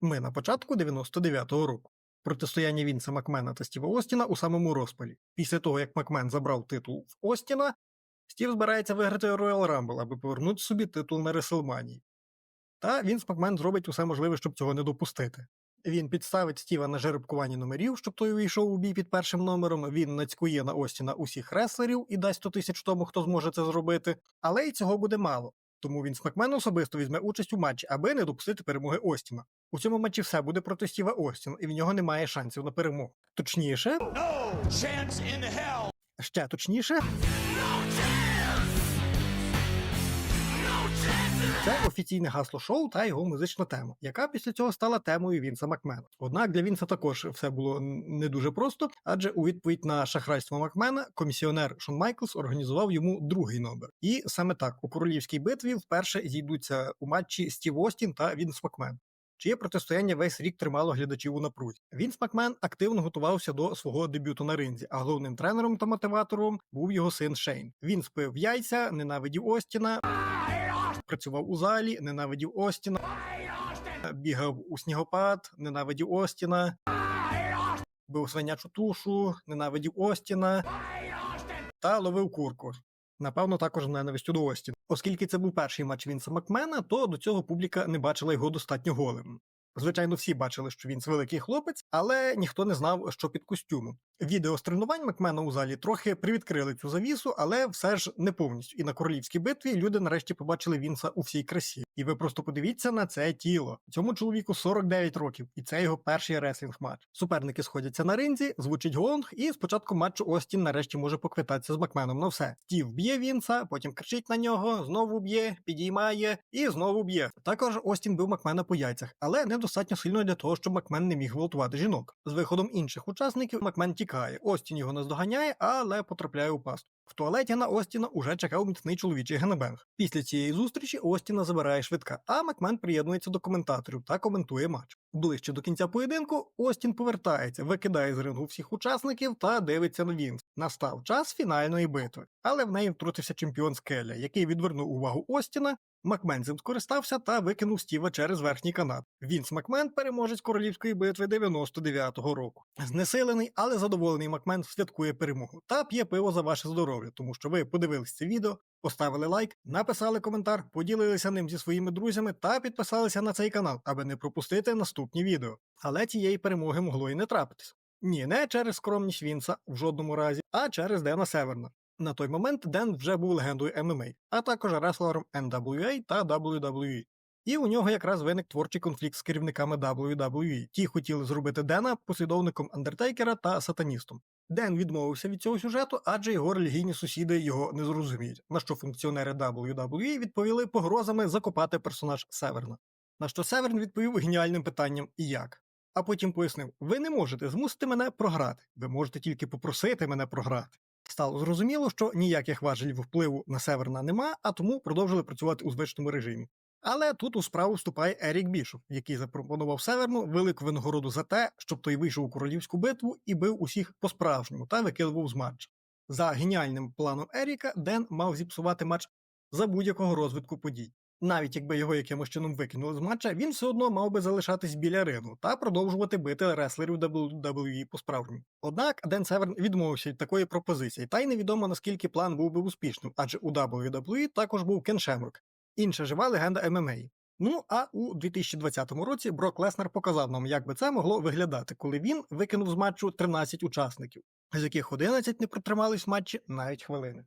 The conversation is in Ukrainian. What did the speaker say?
Ми на початку 99-го року. Протистояння Вінса Макмена та Стіва Остіна у самому розпалі. Після того, як Макмен забрав титул в Остіна, Стів збирається виграти Royal Rumble, аби повернути собі титул на Реселманії. Та Вінс Макмен зробить усе можливе, щоб цього не допустити. Він підставить Стіва на жеребкуванні номерів, щоб той увійшов у бій під першим номером. Він нацькує на Остіна усіх реслерів і дасть 100 тисяч тому, хто зможе це зробити. Але й цього буде мало. Тому Вінс Макмен особисто візьме участь у матчі, аби не допустити перемоги Остіна. У цьому матчі все буде проти Стіва Остіна, і в нього немає шансів на перемогу. Точніше, No chance in hell. ще точніше, Це офіційне гасло шоу та його музична тема, яка після цього стала темою Вінса Макмена. Однак для Вінса також все було не дуже просто, адже у відповідь на шахрайство Макмена комісіонер Шон Майклс організував йому другий номер. І саме так у королівській битві вперше зійдуться у матчі Стів Остін та Вінс Макмен. Чиє протистояння весь рік тримало глядачів у напрузі. Вінс Макмен активно готувався до свого дебюту на ринзі, а головним тренером та мотиватором був його син Шейн. Він спив яйця, ненавидів Остіна, працював у залі, ненавидів Остіна, бігав у снігопад, ненавидів Остіна, бив свинячу тушу, ненавидів Остіна та ловив курку. Напевно, також ненавистю до Остіна. Оскільки це був перший матч Вінса Макмена, то до цього публіка не бачила його достатньо голим. Звичайно, всі бачили, що він великий хлопець, але ніхто не знав, що під костюмом. Відео з тренувань Макмена у залі трохи привідкрили цю завісу, але все ж не повністю. І на королівській битві люди нарешті побачили Вінса у всій красі. І ви просто подивіться на це тіло. Цьому чоловіку 49 років, і це його перший реслінг матч. Суперники сходяться на ринзі, звучить гонг, і спочатку матчу Остін нарешті може поквитатися з Макменом на все. Стів б'є Вінса, потім кричить на нього, знову б'є, підіймає і знову б'є. Також Остін бив Макмена по яйцях, але недостатньо сильно для того, щоб Макмен не міг гвалтувати жінок. З виходом інших учасників Макмен тікає. Остін його наздоганяє, але потрапляє у пасту. В туалеті на Остіна уже чекав міцний чоловічий генебенг. Після цієї зустрічі Остіна забирає швидка, а Макмен приєднується до коментаторів та коментує матч. Ближче до кінця поєдинку Остін повертається, викидає з рингу всіх учасників та дивиться на Вінс. Настав час фінальної битви, але в неї втрутився чемпіон Скеля, який відвернув увагу Остіна. Макмен цим скористався та викинув Стіва через верхній канат. Вінс Макмен переможець королівської битви 99-го року. Знесилений, але задоволений Макмен святкує перемогу та п'є пиво за ваше здоров'я, тому що ви подивились це відео, поставили лайк, написали коментар, поділилися ним зі своїми друзями та підписалися на цей канал, аби не пропустити наступні відео. Але цієї перемоги могло і не трапитись. Ні, не через скромність Вінса в жодному разі, а через Дена Северна. На той момент Ден вже був легендою ММА, а також реслером NWA та WWE. І у нього якраз виник творчий конфлікт з керівниками WWE. Ті хотіли зробити Дена послідовником Андертейкера та сатаністом. Ден відмовився від цього сюжету, адже його релігійні сусіди його не зрозуміють. На що функціонери WWE відповіли погрозами закопати персонаж Северна. На що Северн відповів геніальним питанням і як. А потім пояснив: ви не можете змусити мене програти, ви можете тільки попросити мене програти. Стало зрозуміло, що ніяких важелів впливу на Северна нема, а тому продовжили працювати у звичному режимі. Але тут у справу вступає Ерік Бішоп, який запропонував Северну велику винагороду за те, щоб той вийшов у королівську битву і бив усіх по-справжньому та викидував з матча. За геніальним планом Еріка Ден мав зіпсувати матч за будь-якого розвитку подій. Навіть якби його якимось чином викинули з матча, він все одно мав би залишатись біля рингу та продовжувати бити реслерів WWE по-справжньому. Однак Ден Северн відмовився від такої пропозиції, та й невідомо наскільки план був би успішним, адже у WWE також був Кен Шемрок, інша жива легенда ММА. Ну а у 2020 році Брок Леснер показав нам, як би це могло виглядати, коли він викинув з матчу 13 учасників, з яких 11 не протримались в матчі навіть хвилини.